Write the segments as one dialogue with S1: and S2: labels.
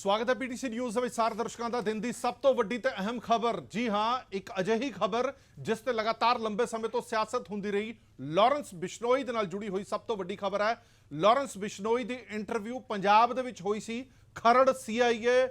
S1: ਸਵਾਗਤ ਹੈ PTC news ਦੇ ਵਿੱਚ ਸਾਰੇ ਦਰਸ਼ਕਾਂ ਦਾ। ਦਿਨ ਦੀ ਸਭ ਤੋਂ ਵੱਡੀ ਤੇ ਅਹਿਮ ਖਬਰ। ਜੀ ਹਾਂ, ਇੱਕ ਅਜਿਹੀ ਖਬਰ ਜਿਸ ਤੇ ਲਗਾਤਾਰ ਲੰਬੇ ਸਮੇਂ ਤੋਂ ਸਿਆਸਤ ਹੁੰਦੀ ਰਹੀ। ਲਾਰੈਂਸ ਬਿਸ਼ਨੋਈ ਦੇ ਨਾਲ ਜੁੜੀ ਹੋਈ ਸਭ ਤੋਂ ਵੱਡੀ ਖਬਰ ਹੈ। ਲਾਰੈਂਸ ਬਿਸ਼ਨੋਈ ਦੀ ਇੰਟਰਵਿਊ ਪੰਜਾਬ ਦੇ ਵਿੱਚ ਹੋਈ ਸੀ। ਖਰੜ ਸੀਆਈਏ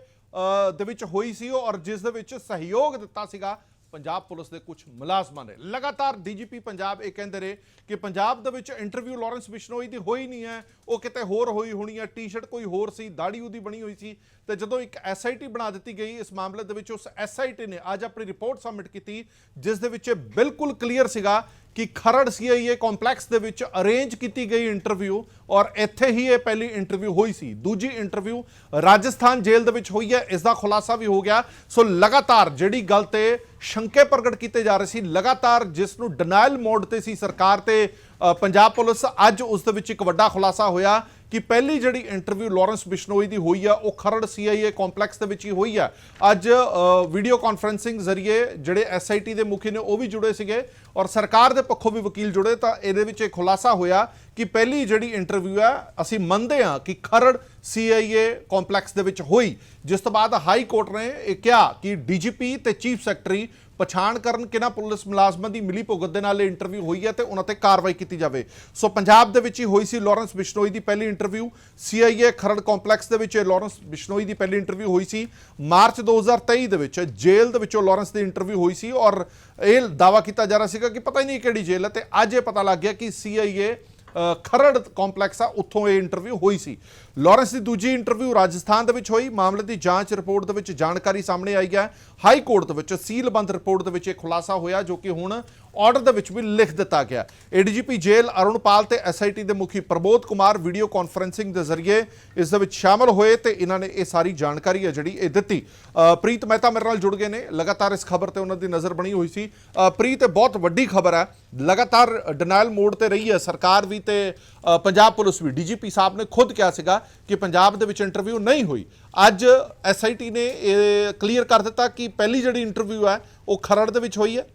S1: ਦੇ ਵਿੱਚ ਹੋਈ ਸੀ ਔਰ ਜਿਸ ਦੇ ਵਿੱਚ ਸਹਿਯੋਗ ਦਿੱਤਾ ਸੀਗਾ। ਪੰਜਾਬ ਪੁਲਿਸ ਦੇ ਕੁਝ ਮੁਲਾਜ਼ਮਾਂ ਨੇ। ਲਗਾਤਾਰ ਡੀਜੀਪੀ ਪੰਜਾਬ ਇਹ ਕਹਿੰਦੇ ਰਹੇ ਕਿ ਪੰਜਾਬ ਦੇ ਵਿੱਚ ਇੰਟਰਵਿਊ ਲਾਰੈਂਸ ਬਿਸ਼ਨੋਈ ਦੀ ਹੋਈ ਨਹੀਂ ਹੈ। ਉਹ ਕਿਤੇ ਹੋਰ ਹੋਈ ਹੋਣੀ ਹੈ। ਟੀ-ਸ਼ਰਟ ਕੋਈ ਹੋਰ ਸੀ ਦਾੜੀ ਉਹਦੀ ਬਣੀ ਹੋਈ ਸੀ। ਤੇ ਜਦੋਂ ਇੱਕ ਐਸਆਈਟੀ ਬਣਾ ਦਿੱਤੀ ਗਈ, ਇਸ ਮਾਮਲੇ ਦੇ ਵਿੱਚ ਉਸ ਐਸਆਈਟੀ ਨੇ ਅੱਜ ਆਪਣੀ ਰਿਪੋਰਟ ਸਬਮਿਟ ਕੀਤੀ, ਜਿਸ ਦੇ ਵਿੱਚ ਇਹ ਬਿਲਕੁਲ ਕਲੀਅਰ ਸੀਗਾ ਕਿ ਖਰੜ ਸੀਆਈਏ ਕੰਪਲੈਕਸ ਦੇ ਵਿੱਚ ਅਰੇਂਜ ਕੀਤੀ ਗਈ ਇੰਟਰਵਿਊ ਔਰ ਇੱਥੇ ਹੀ ਇਹ ਪਹਿਲੀ ਇੰਟਰਵਿਊ ਹੋਈ ਸੀ। ਦੂਜੀ ਇੰਟਰਵਿਊ ਰਾਜਸਥਾਨ ਜੇਲ੍ਹ ਦੇ ਵਿੱਚ ਹੋਈ ਹੈ। ਇਸ ਦਾ ਖੁਲਾਸਾ ਵੀ ਹੋ ਗਿਆ। ਸੋ ਲਗਾਤਾਰ ਜਿਹੜੀ ਗੱਲ ਤੇ ਸ਼ੰਕੇ ਪ੍ਰਗਟ ਕੀਤੇ ਜਾ ਰਹੇ ਸੀ, ਲਗਾਤਾਰ ਜਿਸ ਨੂੰ ਡਿਨਾਈਲ ਮੋਡ ਤੇ ਸੀ ਸਰਕਾਰ ਤੇ ਪੰਜਾਬ ਪੁਲਿਸ ਅੱਜ ਉਸ ਦੇ ਵਿੱਚ ਇੱਕ ਵੱਡਾ ਖੁਲਾਸਾ ਹੋਇਆ ਕਿ ਪਹਿਲੀ ਜਿਹੜੀ ਇੰਟਰਵਿਊ ਲਾਰੈਂਸ ਬਿਸ਼ਨੋਈ ਦੀ ਹੋਈ ਆ, ਉਹ ਖਰੜ ਸੀਆਈਏ ਕੰਪਲੈਕਸ ਦੇ ਵਿੱਚ ਹੀ ਹੋਈ ਆ। ਅੱਜ ਵੀਡੀਓ ਕਾਨਫਰੈਂਸਿੰਗ ਜ਼ਰੀਏ ਜਿਹੜੇ ਐਸਆਈਟੀ ਦੇ ਮੁਖੀ ਨੇ ਉਹ ਵੀ ਜੁੜੇ ਸੀਗੇ ਔਰ ਸਰਕਾਰ ਦੇ ਪੱਖੋਂ ਵੀ ਵਕੀਲ ਜੁੜੇ, ਤਾਂ ਇਹਦੇ ਵਿੱਚ ਇਹ ਖੁਲਾਸਾ ਹੋਇਆ ਕਿ ਪਹਿਲੀ ਜਿਹੜੀ ਇੰਟਰਵਿਊ ਹੈ ਅਸੀਂ ਮੰਨਦੇ ਹਾਂ ਕਿ ਖਰੜ ਸੀਆਈਏ ਕੰਪਲੈਕਸ ਦੇ ਵਿੱਚ ਹੋਈ। ਜਿਸ ਤੋਂ ਬਾਅਦ ਹਾਈ ਕੋਰਟ ਨੇ ਇਹ ਕਿਹਾ ਕਿ ਡੀਜੀਪੀ ਤੇ ਚੀਫ ਸੈਕਟਰੀ ਪਛਾਣ ਕਰਨ ਕਿਹਨਾਂ ਪੁਲਿਸ ਮੁਲਾਜ਼ਮਾਂ ਦੀ ਮਿਲੀ ਭੁਗਤ ਦੇ ਨਾਲ ਇਹ ਇੰਟਰਵਿਊ ਹੋਈ ਹੈ ਤੇ ਉਹਨਾਂ ਤੇ ਕਾਰਵਾਈ ਕੀਤੀ ਜਾਵੇ। ਸੋ ਪੰਜਾਬ ਦੇ ਵਿੱਚ ਹੀ ਹੋਈ ਸੀ ਲਾਰੈਂਸ ਬਿਸ਼ਨੋਈ ਦੀ ਪਹਿਲੀ ਇੰਟਰਵਿਊ ਸੀਆਈਏ ਖਰੜ ਕੰਪਲੈਕਸ ਦੇ ਵਿੱਚ ਇਹ ਲਾਰੈਂਸ ਬਿਸ਼ਨੋਈ ਦੀ ਪਹਿਲੀ ਇੰਟਰਵਿਊ ਹੋਈ ਸੀ। ਮਾਰਚ 2023 ਦੇ ਵਿੱਚ ਜੇਲ੍ਹ ਦੇ ਵਿੱਚੋਂ ਲਾਰੈਂਸ ਦੀ ਇੰਟਰਵਿਊ ਹੋਈ ਸੀ ਔਰ ਇਹ ਦਾਵਾ ਕੀਤਾ ਜਾ ਰਿਹਾ ਸੀਗਾ ਕਿ ਪਤਾ ਹੀ ਨਹੀਂ ਕਿਹੜੀ ਜੇਲ੍ਹ ਹੈ ਤੇ ਅੱਜ ਇਹ ਪਤਾ ਲੱਗ ਗਿਆ ਕਿ ਸੀਆਈਏ ਅ, ਖਰੜ ਕੰਪਲੈਕਸ ਆ ਉੱਥੋਂ ਇਹ ਇੰਟਰਵਿਊ ਹੋਈ ਸੀ। ਲਾਰੈਂਸ ਦੀ ਦੂਜੀ ਇੰਟਰਵਿਊ ਰਾਜਸਥਾਨ ਦੇ ਵਿੱਚ ਹੋਈ। ਮਾਮਲੇ ਦੀ ਜਾਂਚ ਰਿਪੋਰਟ ਦੇ ਵਿੱਚ ਜਾਣਕਾਰੀ ਸਾਹਮਣੇ ਆਈ ਹੈ। ਹਾਈ ਕੋਰਟ ਦੇ ਵਿੱਚ ਸੀਲਬੰਦ ਰਿਪੋਰਟ ਦੇ ਵਿੱਚ ਇਹ ਖੁਲਾਸਾ ਹੋਇਆ, ਜੋ ਕਿ ਹੁਣ ਆਰਡਰ ਦੇ ਵਿੱਚ ਵੀ ਲਿਖ ਦਿੱਤਾ ਗਿਆ। ਏਡੀਜੀਪੀ ਜੇਲ੍ਹ ਅਰੁਣਪਾਲ ਤੇ ਐਸਆਈਟੀ ਦੇ ਮੁਖੀ ਪ੍ਰਬੋਧ ਕੁਮਾਰ ਵੀਡੀਓ ਕਾਨਫਰੈਂਸਿੰਗ ਦੇ ਜ਼ਰੀਏ ਇਸ ਦੇ ਵਿੱਚ ਸ਼ਾਮਲ ਹੋਏ ਤੇ ਇਹਨਾਂ ਨੇ ਇਹ ਸਾਰੀ ਜਾਣਕਾਰੀ ਹੈ ਜਿਹੜੀ ਇਹ ਦਿੱਤੀ। ਪ੍ਰੀਤ ਮਹਿਤਾ ਮੇਰੇ ਨਾਲ ਜੁੜ ਗਏ ਨੇ। ਲਗਾਤਾਰ ਇਸ ਖਬਰ ਤੇ ਉਹਨਾਂ ਦੀ ਨਜ਼ਰ ਬਣੀ ਹੋਈ ਸੀ। ਪ੍ਰੀਤ, ਇਹ ਬਹੁਤ ਵੱਡੀ ਖਬਰ ਹੈ। ਲਗਾਤਾਰ ਡਿਨਾਈਲ ਮੋਡ ਤੇ ਰਹੀ ਹੈ। ਸਰਕਾਰ ਵੀ ਤੇ ਪੰਜਾਬ ਪੁਲਿਸ ਵੀ ਡੀਜੀਪੀ ਸਾਹਿਬ ਨੇ ਖੁਦ ਕਿਹਾ ਸੀਗਾ ਕਿ ਪੰਜਾਬ ਦੇ ਵਿੱਚ ਇੰਟਰਵਿਊ ਨਹੀਂ ਹੋਈ। ਅੱਜ ਐਸਆਈਟੀ ਨੇ ਇਹ ਕਲੀਅਰ ਕਰ ਦਿੱਤਾ ਕਿ ਪਹਿਲੀ ਜਿਹੜੀ ਇੰਟਰਵਿਊ ਹੈ ਉਹ ਖਰੜ ਦੇ ਵਿੱਚ ਹੋਈ ਹੈ।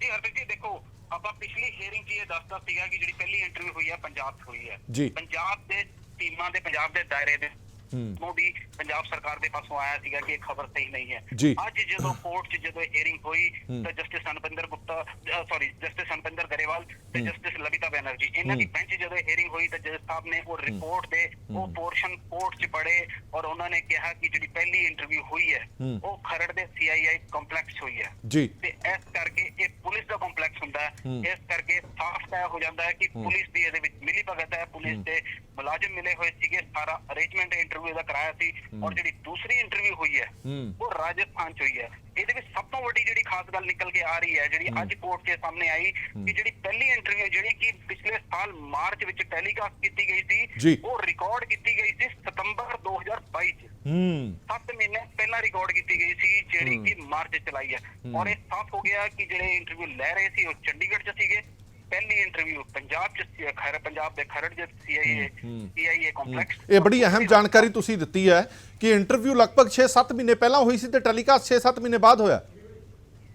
S2: ਜੀ ਹਰਪ੍ਰੀਤ ਜੀ ਦੇਖੋ ਆਪਾਂ ਪਿਛਲੀ ਹੀਅਰਿੰਗ 'ਚ ਇਹ ਦੱਸਦਾ ਸੀਗਾ ਕਿ ਜਿਹੜੀ ਪਹਿਲੀ ਇੰਟਰਵਿਊ ਹੋਈ ਹੈ ਪੰਜਾਬ 'ਚ ਹੋਈ ਹੈ।
S1: ਜੀ।
S2: ਪੰਜਾਬ ਦੇ ਟੀਮਾਂ ਦੇ ਪੰਜਾਬ ਦੇ ਦਾਇਰੇ ਦੇ ਨੂੰ ਵੀ ਪੰਜਾਬ ਸਰਕਾਰ ਦੇ ਪਾਸੋਂ ਆਇਆ ਸੀਗਾ ਕਿ ਇਹ ਖਬਰ ਸਹੀ ਨਹੀਂ ਹੈ। ਅੱਜ ਜਦੋਂ ਕੋਰਟ 'ਚ ਜਦੋਂ ਹੀਅਰਿੰਗ ਹੋਈ ਤਾਂ justice Anupinder Gupta sorry justice Anupinder Grewal ਤੇ ਜਸਟਿਸ ਲਲਿਤਾ ਬੈਨਰਜੀ। ਇਹਨਾਂ ਦੀ ਬੈਂਚ ਜਦੋਂ ਹੀਅਰਿੰਗ ਹੋਈ ਤਾਂ ਜੱਜ ਸਾਹਿਬ ਨੇ ਉਹ ਰਿਪੋਰਟ ਦੇ ਉਹ ਪੋਰਸ਼ਨ ਕੋਰਟ 'ਚ ਪੜੇ ਔਰ ਉਹਨਾਂ ਨੇ ਕਿਹਾ ਕਿ ਜਿਹੜੀ ਪਹਿਲੀ ਇੰਟਰਵਿਊ ਹੋਈ ਹੈ ਉਹ ਖਰੜ ਦੇ ਸੀਆਈਆਈ ਕੰਪਲੈਕਸ ਹੋਈ ਹੈ।
S1: ਜੀ।
S2: ਤੇ ਇਸ ਕਰਕੇ ਇਹ ਪੁਲਿਸ ਦਾ ਕੰਪਲੈਕਸ ਹੁੰਦਾ ਹੈ। ਇਸ ਕਰਕੇ ਸਾਫ਼ ਤੈਅ ਹੋ ਜਾਂਦਾ ਹੈ ਕਿ ਪੁਲਿਸ ਦੀ ਇਹਦੇ ਵਿੱਚ ਮਿਲੀ ਭਗਤ ਹੈ। ਪੁਲਿਸ ਦੇ ਮੁਲਾਜ਼ਮ ਮਿਲੇ ਹੋਏ ਸੀਗੇ। ਸਾਰਾ ਅਰੇਂਜਮੈਂਟ ਇੰਟਰਵਿਊ ਦਾ ਕਰਾਇਆ ਸੀ। ਔਰ ਜਿਹੜੀ ਦੂਸਰੀ ਇੰਟਰਵਿਊ ਹੋਈ ਹੈ। ਉਹ ਰਾਜਸਥਾਨ ਚ ਹੋਈ ਹੈ। ਇਹਦੇ ਵਿੱਚ ਸਭ ਤੋਂ ਵੱਡੀ ਜਿਹੜੀ ਖਾਸ ਗੱਲ ਨਿਕਲ ਕੇ ਆ ਰਹੀ ਹੈ ਜਿਹੜੀ ਅੱਜ ਕੋਰਟ ਦੇ ਸਾਹਮਣੇ ਆਈ ਕਿ ਜਿਹੜੀ ਪਹਿਲੀ ਇੰਟਰਵਿਊ ਜਿਹੜੀ ਕਿ ਪਿਛਲੇ ਸਾਲ ਮਾਰਚ ਵਿੱਚ ਟੈਲੀਕਾਸਟ ਕੀਤੀ ਗਈ। ਸੀ ਉਹ ਰਿਕਾਰਡ ਕੀਤੀ ਗਈ ਸੀ ਸਤੰਬਰ 2022 ਚ।
S1: ਹੂੰ।
S2: 7 ਮਹੀਨੇ ਪਹਿਲਾਂ ਰਿਕਾਰਡ ਕੀਤੀ ਗਈ ਸੀ ਜਿਹੜੀ ਕਿ ਮਾਰਚ ਚ ਚਲਾਈ ਹੈ। ਔਰ ਇਹ ਸਾਫ਼ ਹੋ ਗਿਆ ਕਿ ਜਿਹੜੇ ਇੰਟਰਵਿਊ ਲੈ ਰਹੇ ਸੀ ਉਹ ਚੰਡੀਗੜ੍ਹ ਚ ਸੀਗੇ। ਪਹਿਲੀ ਇੰਟਰਵਿਊ ਪੰਜਾਬ ਚ ਸੀ ਖੈਰ ਪੰਜਾਬ ਦੇ ਖਰੜ ਚ ਸੀਆਈਏ ਸੀਆਈਏ ਕੰਪਲੈਕਸ
S1: ਇਹ ਬੜੀ ਅਹਿਮ ਜਾਣਕਾਰੀ ਤੁਸੀਂ ਦਿੱਤੀ ਹੈ ਕਿ ਇੰਟਰਵਿਊ ਲਗਭਗ 6-7 ਮਹੀਨੇ ਪਹਿਲਾਂ ਹੋਈ ਸੀ ਤੇ ਟੈਲੀਕਾਸਟ 6-7 ਮਹੀਨੇ ਬਾਅਦ ਹੋਇਆ।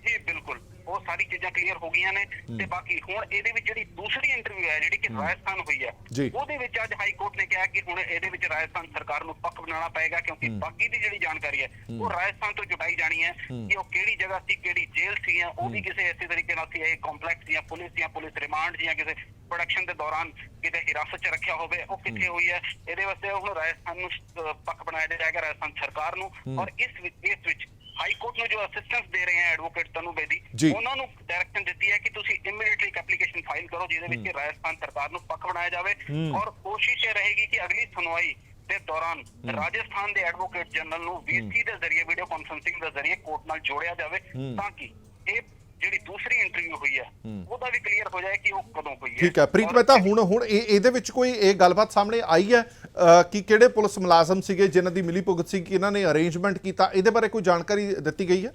S2: ਜੀ ਬਿਲਕੁਲ। ਉਹ ਸਾਰੀ ਚੀਜ਼ਾਂ ਕਲੀਅਰ ਹੋ ਗਈਆਂ ਨੇ ਤੇ ਬਾਕੀ ਹੁਣ ਇਹਦੇ ਵਿੱਚ ਜਿਹੜੀ ਦੂਸਰੀ ਇੰਟਰਵਿਊ ਹੈ ਜਿਹੜੀ ਕਿ ਰਾਜਸਥਾਨ ਹੋਈ ਹੈ। ਉਹਦੇ ਵਿੱਚ ਅੱਜ ਹਾਈ ਕੋਰਟ ਨੇ ਕਿਹਾ ਕਿ ਹੁਣ ਇਹਦੇ ਵਿੱਚ ਰਾਜਸਥਾਨ ਸਰਕਾਰ ਨੂੰ ਪੱਖ ਬਣਾਉਣਾ ਪਏਗਾ ਕਿਉਂਕਿ ਬਾਕੀ ਦੀ ਜਿਹੜੀ ਜਾਣਕਾਰੀ ਹੈ ਉਹ ਰਾਜਸਥਾਨ ਤੋਂ ਜੁਟਾਈ ਜਾਣੀ ਹੈ ਕਿ ਉਹ ਕਿਹੜੀ ਜਗ੍ਹਾ ਸੀ ਕਿਹੜੀ ਜੇਲ੍ਹ ਸੀ ਉਹ ਵੀ ਕਿਸੇ ਐਸੀ ਤਰੀਕੇ ਨਾਲ ਸੀ ਇਹ ਕੰਪਲੈਕਸ ਜਾਂ ਪੁਲਿਸ ਜਾਂ ਪੁਲਿਸ ਰਿਮਾਂਡ ਜਾਂ ਕਿਸੇ ਪ੍ਰੋਡਕਸ਼ਨ ਦੇ ਦੌਰਾਨ ਕਿਤੇ ਹਿਰਾਸਤ 'ਚ ਰੱਖਿਆ ਹੋਵੇ ਉਹ ਕਿੱਥੇ ਹੋਈ ਹੈ ਇਹਦੇ ਵਾਸਤੇ ਹੁਣ ਰਾਜਸਥਾਨ ਨੂੰ ਪੱਖ ਬਣਾਇਆ ਜਾਏਗਾ ਰਾਜਸਥਾਨ ਸਰਕਾਰ ਨੂੰ ਔਰ ਇਸ ਵਿੱਚ ਇਸ ਵਿੱਚ ਹਾਈ ਕੋਰਟ ਨੂੰ ਜੋ ਅਸਿਸਟੈਂਸ ਦੇ ਰਹੇ ਹੈ ਐਡਵੋਕੇਟ ਤਨੂ ਬੇਦੀ। ਉਹਨਾਂ ਨੂੰ ਡਾਇਰੈਕਸ਼ਨ ਦਿੱਤੀ ਹੈ ਕਿ ਤੁਸੀਂ ਇਮੀਡੀਏਟਲੀ ਇੱਕ ਐਪਲੀਕੇਸ਼ਨ ਫਾਈਲ ਕਰੋ ਜਿਹਦੇ ਵਿੱਚ ਰਾਜਸਥਾਨ ਸਰਕਾਰ ਨੂੰ ਪੱਖ ਬਣਾਇਆ ਜਾਵੇ ਔਰ ਕੋਸ਼ਿਸ਼ ਇਹ ਰਹੇਗੀ ਕਿ ਅਗਲੀ ਸੁਣਵਾਈ ਦੇ ਦੌਰਾਨ ਰਾਜਸਥਾਨ ਦੇ ਐਡਵੋਕੇਟ ਜਨਰਲ ਨੂੰ ਵੀਸੀ ਦੇ ਜ਼ਰੀਏ ਵੀਡੀਓ ਕਾਨਫਰੈਂਸਿੰਗ ਦੇ ਜ਼ਰੀਏ ਕੋਰਟ ਨਾਲ ਜੋੜਿਆ ਜਾਵੇ ਤਾਂ ਕਿ ਇਹ ਜਿਹੜੀ ਦੂਸਰੀ ਇੰਟਰਵਿਊ ਹੋਈ ਹੈ ਉਹਦਾ ਵੀ ਕਲੀਅਰ ਹੋ ਜਾਏ ਕਿ ਉਹ ਕਦੋਂ ਹੋਈ ਹੈ।
S1: ਠੀਕ ਹੈ ਪ੍ਰੀਤ ਮਹਿਤਾ ਹੁਣ ਹੁਣ ਇਹ ਇਹਦੇ ਵਿੱਚ ਕੋਈ ਇਹ ਗੱਲਬਾਤ ਸਾਹਮਣੇ ਆਈ ਹੈ ਕਿ ਕਿਹੜੇ ਪੁਲਿਸ ਮੁਲਾਜ਼ਮ ਸੀਗੇ ਜਿਨ੍ਹਾਂ ਦੀ ਮਿਲੀ ਭੁਗਤ ਸੀ ਕਿ ਇਹਨਾਂ ਨੇ ਅਰੇਂਜਮੈਂਟ ਕੀਤਾ ਇਹਦੇ ਬਾਰੇ ਕੋਈ ਜਾਣਕਾਰੀ ਦਿੱਤੀ ਗਈ ਹੈ?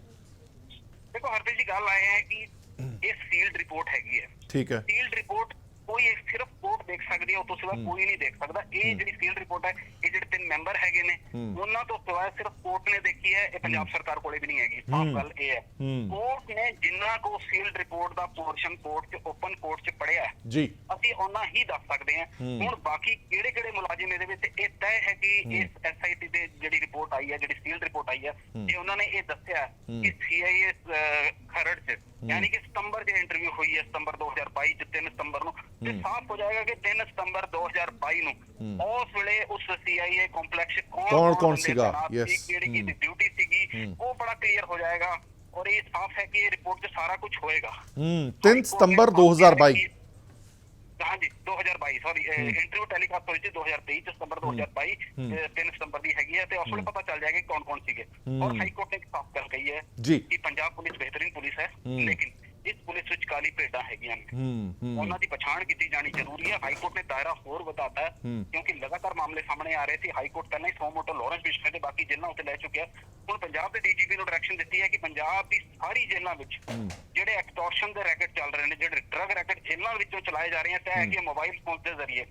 S2: ਦੇਖੋ ਹਰਪ੍ਰੀਤ ਜੀ ਗੱਲ ਆਏ ਹੈ ਕਿ ਇਹ ਸੀਲਡ ਰਿਪੋਰਟ ਹੈਗੀ ਹੈ।
S1: ਠੀਕ ਹੈ।
S2: ਸੀਲਡ ਰਿਪੋਰਟ ਕੋਈ ਸਿਰਫ ਕੋਰਟ ਦੇਖ ਸਕਦੀ ਹੈ ਉਹ ਤੋਂ ਸਿਵਾ ਕੋਈ ਨਹੀਂ ਦੇਖ ਸਕਦਾ। ਇਹ ਜਿਹੜੀ ਫੀਲਡ ਰਿਪੋਰਟ ਹੈ ਇਹ ਜਿਹੜੇ ਤਿੰਨ ਮੈਂਬਰ ਹੈਗੇ ਨੇ। ਉਹਨਾਂ ਤੋਂ ਸਿਵਾ ਸਿਰਫ ਕੋਰਟ ਨੇ ਦੇਖੀ ਹੈ ਇਹ ਪੰਜਾਬ ਸਰਕਾਰ ਕੋਲੇ ਵੀ ਨਹੀਂ ਹੈਗੀ। ਸਾਫ਼ ਗੱਲ ਇਹ ਹੈ। ਕੋਰਟ ਨੇ ਜਿੰਨਾ ਕੋ ਫੀਲਡ ਰਿਪੋਰਟ ਦਾ ਪੋਰਸ਼ਨ ਕੋਰਟ 'ਚ ਓਪਨ ਕੋਰਟ 'ਚ ਪੜਿਆ ਹੈ
S1: ਜੀ।
S2: ਅਸੀਂ ਉਹਨਾਂ ਹੀ ਦੱਸ ਸਕਦੇ ਹਾਂ। ਹੁਣ ਬਾਕੀ ਕਿਹੜੇ ਕਿਹੜੇ ਮੁਲਾਜ਼ਮ ਇਹਦੇ ਵਿੱਚ ਇਹ ਤੈਅ ਹੈ ਕਿ ਇਸ ਐਸਆਈਟੀ ਤੇ ਜਿਹੜੀ ਰਿਪੋਰਟ ਆਈ ਹੈ ਜਿਹੜੀ ਫੀਲਡ ਰਿਪੋਰਟ ਆਈ ਹੈ ਤੇ ਉਹਨਾਂ ਨੇ ਇਹ ਦੱਸਿਆ ਕਿ ਸੀਆਈਏ ਖਰੜ ਚ ਯਾਨੀ ਕਿ ਸਤੰਬਰ ਦੇ ਇੰਟਰਵਿਊ ਹੋਈ ਹੈ ਸਤੰਬਰ 2022 ਚ 3 ਸਤੰਬਰ ਨੂੰ। ਤੇ ਸਾਫ਼ ਹੋ ਜਾਏਗਾ ਕਿ 3 ਸਤੰਬਰ 2022 ਨੂੰ ਉਸ ਵੇਲੇ ਉਸ ਸੀਆਈਏ ਕੰਪਲੈਕਸ ਕੌਣ
S1: ਕੌਣ- ਕੌਣ
S2: ਬੰਦੇ
S1: ਸੀਗਾ?
S2: ਤੈਨਾਤ ਸੀ,
S1: Yes.
S2: ਕਿਹੜੀ ਕੀ ਡਿਊਟੀ ਸੀਗੀ ਉਹ ਬੜਾ ਕਲੀਅਰ ਹੋ ਜਾਏਗਾ ਔਰ ਇਹ ਸਾਫ਼ ਹੈ ਕਿ ਇਹ ਰਿਪੋਰਟ 'ਚ ਸਾਰਾ ਕੁਝ ਹੋਏਗਾ
S1: ਹੂੰ 3 ਸਤੰਬਰ 2022
S2: ਹਾਂਜੀ 2022 ਸੌਰੀ ਇੰਟਰਵਿਊ ਟੈਲੀਕਾਸਟ ਹੋਈ ਸੀ 2023 ਚ ਸਤੰਬਰ 2022 ਤੇ 3 ਸਤੰਬਰ ਦੀ ਹੈਗੀ ਹੈ ਤੇ ਉਸ ਵੇਲੇ ਪਤਾ ਚੱਲ ਜਾਏਗਾ ਕਿ ਕੌਣ ਕੌਣ ਸੀਗੇ ਔਰ ਹਾਈ ਕੋਰਟ ਨੇ ਇੱਕ ਸਾਫ਼ ਗੱਲ ਕਹੀ ਹੈ
S1: ਜੀ।
S2: ਕਿ ਪੰਜਾਬ ਪੁਲਿਸ ਬਿਹਤਰੀਨ ਪੁਲਿਸ ਹੈ ਲੇਕਿਨ ਇਸ ਪੁਲਿਸ ਵਿੱਚ ਕਾਲੀ ਭੇਡਾਂ ਹੈਗੀਆਂ ਨੇ। ਉਹਨਾਂ ਦੀ ਪਛਾਣ ਕੀਤੀ ਜਾਣੀ ਜ਼ਰੂਰੀ ਹੈ। ਹਾਈ ਕੋਰਟ ਨੇ ਦਾਇਰਾ ਹੋਰ ਵਧਾਤਾ ਹੈ ਕਿਉਂਕਿ ਲਗਾਤਾਰ ਮਾਮਲੇ ਸਾਹਮਣੇ ਆ ਰਹੇ ਸੀ। ਹਾਈ ਕੋਰਟ ਪਹਿਲਾਂ ਹੀ ਸੌ ਮੋਟੋ ਲਾਰੈਂਸ ਬਿਸ਼ਨੇ ਤੇ ਬਾਕੀ ਜੇਲ੍ਹਾਂ ਉੱਤੇ ਲੈ ਚੁੱਕਿਆ ਹੁਣ ਪੰਜਾਬ ਦੇ ਡੀਜੀਪੀ ਨੂੰ ਡਾਇਰੈਕਸ਼ਨ ਦਿੱਤੀ ਹੈ ਕਿ ਪੰਜਾਬ ਦੀ ਸਾਰੀ ਜੇਲ੍ਹਾਂ ਵਿੱਚ ਜਿਹੜੇ ਐਕਸਟੋਰਸ਼ਨ ਦੇ ਰੈਕਟ ਚੱਲ ਰਹੇ ਨੇ ਜਿਹੜੇ ਡਰਗ ਰੈਕਟ ਜੇਲ੍ਹਾਂ ਵਿੱਚੋਂ ਚਲਾਏ ਜਾ ਰਹੇ ਆ ਤੇ ਹੈ। ਕਿ ਮੋਬਾਈਲ ਫੋਨ ਦੇ ਜ਼ਰੀਏ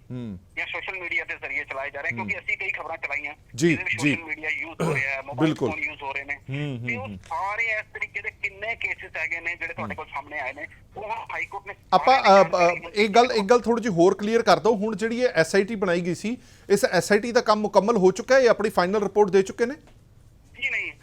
S2: ਜਾਂ ਸੋਸ਼ਲ ਮੀਡੀਆ ਦੇ ਜ਼ਰੀਏ ਚਲਾਏ ਜਾ ਰਹੇ ਕਿਉਂਕਿ ਅਸੀਂ ਕਈ ਖਬਰਾਂ ਚਲਾਈਆਂ
S1: ਜੀ,
S2: ਜਿਹਦੇ ਵਿੱਚ
S1: ਜੀ।
S2: ਸੋਸ਼ਲ ਮੀਡੀਆ ਯੂਜ਼ ਹੋ ਰਿਹਾ ਹੈ ਮੋਬਾਈਲ। ਫੋਨ ਯੂਜ਼ ਹੋ ਰਹੇ ਨੇ। ਤੇ ਉਹ ਸਾਰੇ ਇਸ ਤਰੀਕੇ ਦੇ ਕਿੰਨੇ ਕੇਸਿਸ ਹੈਗੇ ਨੇ ਜਿਹੜੇ ਤੁਹਾਡੇ ਕੋਲ ਸਾਹਮਣੇ ਆਏ ਨੇ ਉਹ ਹਾਈ ਕੋਰਟ ਨੇ
S1: ਆਪਾਂ ਇੱਕ ਗੱਲ ਇੱਕ ਗੱਲ ਥੋੜੀ ਜਿਹੀ ਹੋਰ ਕਲੀਅਰ ਕਰ ਦਿਓ। ਹੁਣ ਜਿਹੜੀ ਇਹ ਐਸਆਈਟੀ ਬਣਾਈ ਗਈ ਸੀ ਇਸ ਐਸਆਈਟੀ ਦਾ ਕੰਮ ਮੁਕੰਮਲ ਹੋ ਚੁੱਕਾ ਹੈ ਇਹ ਆਪਣੀ ਫਾਈਨਲ ਰਿਪੋਰਟ ਦੇ ਚੁੱਕੇ ਨੇ?
S2: ਜੀ